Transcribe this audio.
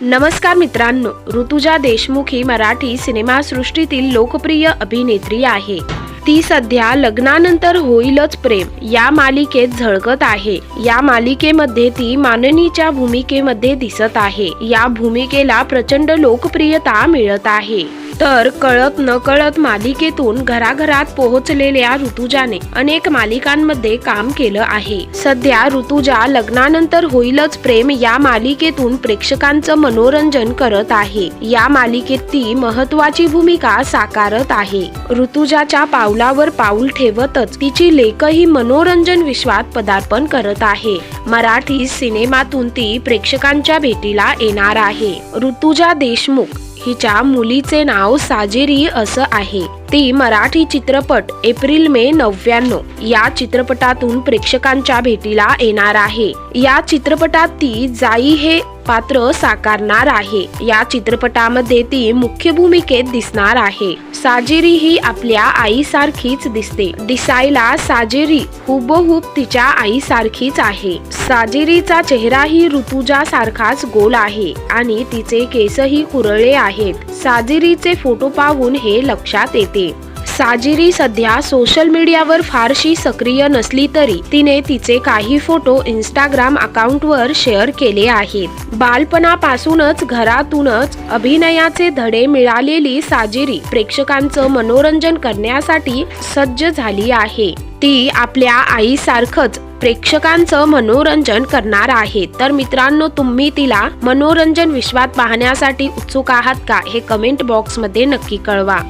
नमस्कार मित्रांनो ऋतुजा देशमुख ही मराठी सिनेमासृष्टीतील लोकप्रिय अभिनेत्री आहे. ती सध्या लग्नानंतर होईलच प्रेम या मालिकेत झळकत आहे. या मालिकेमध्ये ती माननीच्या भूमिकेमध्ये दिसत आहे. या भूमिकेला प्रचंड लोकप्रियता मिळत आहे. तर कळत न कळत मालिकेतून घराघरात पोहोचलेल्या ऋतुजाने अनेक मालिकांमध्ये काम केलं आहे. सध्या ऋतुजा लग्नानंतर होईलच प्रेम या मालिकेतून प्रेक्षकांचं मनोरंजन करत आहे. या मालिकेत ती महत्वाची भूमिका साकारत आहे. ऋतुजाच्या पावलावर पाऊल ठेवतच तिची लेखही मनोरंजन विश्वात पदार्पण करत आहे. मराठी सिनेमातून ती प्रेक्षकांच्या भेटीला येणार आहे. ऋतुजा देशमुख हिच्या मुलीचे नाव साजेरी असं आहे. ती मराठी चित्रपट एप्रिल मे नव्याण्णव या चित्रपटातून प्रेक्षकांच्या भेटीला येणार आहे. या चित्रपटात ती जाई हे पात्र साकारणार आहे. या चित्रपटामध्ये ती मुख्य भूमिकेत दिसणार आहे. साजेरी ही आपल्या आईसारखीच दिसते. दिसायला साजेरी हुबहुब तिच्या आईसारखीच आहे. साजेरीचा चेहराही ऋतुजा सारखाच गोल आहे आणि तिचे केसही कुरळे आहेत. साजेरीचे फोटो पाहून हे लक्षात येते. साजिरी सध्या सोशल मीडियावर फारशी सक्रिय नसली तरी तिने तिचे काही फोटो इंस्टाग्राम अकाउंटवर शेअर केले आहेत. बालपणापासूनच घरातूनच अभिनयाचे धडे मिळालेली साजिरी प्रेक्षकांचं मनोरंजन करण्यासाठी सज्ज झाली आहे. ती आपल्या आईसारखंच प्रेक्षकांचं मनोरंजन करणार आहे. तर मित्रांनो तुम्ही तिला मनोरंजन विश्वात पाहण्यासाठी उत्सुक आहात का हे कमेंट बॉक्समध्ये नक्की कळवा.